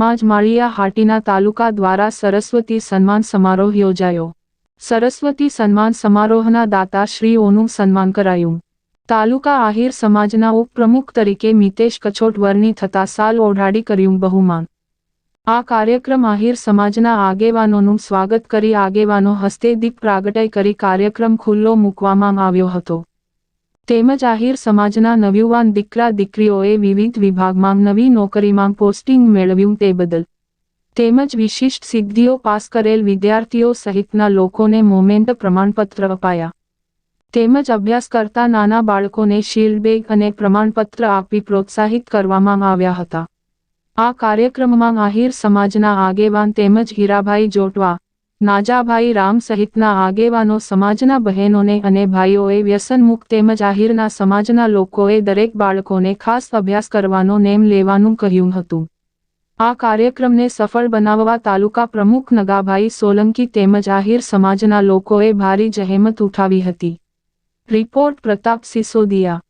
સમાજ માળિયા હાટીના તાલુકા દ્વારા સરસ્વતી સન્માન સમારોહ યોજાયો. સરસ્વતી સન્માન સમારોહના દાતાશ્રીઓનું સન્માન કરાયું. તાલુકા આહિર સમાજના ઉપપ્રમુખ તરીકે મિતેશ કછોટવરની થતા સાલ ઓઢાડી કર્યું બહુમાન. આ કાર્યક્રમ આહિર સમાજના આગેવાનોનું સ્વાગત કરી આગેવાનો હસ્તે દીપ પ્રાગટય કરી કાર્યક્રમ ખુલ્લો મૂકવામાં આવ્યો હતો. તેમજ આહિર સમાજના નવયુવાન દીકરા દીકરીઓએ વિવિધ વિભાગમાં નવી નોકરીમાં પોસ્ટિંગ મેળવ્યું તે બદલ. તેમજ વિશિષ્ટ સિદ્ધિઓ પાસ કરેલ વિદ્યાર્થીઓ સહિતના લોકોને મોમેન્ટ પ્રમાણપત્ર અપાયા. તેમજ અભ્યાસ કરતા નાના બાળકોને શીલ્ડ બેગ અને પ્રમાણપત્ર આપી પ્રોત્સાહિત કરવામાં આવ્યા હતા. આ કાર્યક્રમમાં આહિર સમાજના આગેવાન તેમજ હીરાભાઈ જોટવા નાજાભાઈ રામ સહિતના આગેવાનો સમાજના બહેનોને અને ભાઈઓએ વ્યસનમુક્ત તેમજ આહિરના સમાજના લોકોએ દરેક બાળકોને ખાસ અભ્યાસ કરવાનો નેમ લેવાનું કહ્યું હતું. આ કાર્યક્રમને સફળ બનાવવા તાલુકા પ્રમુખ નગાભાઈ સોલંકી તેમજ આહિર સમાજના લોકોએ ભારી જહેમત ઉઠાવી હતી. રિપોર્ટ પ્રતાપ સિસોદિયા.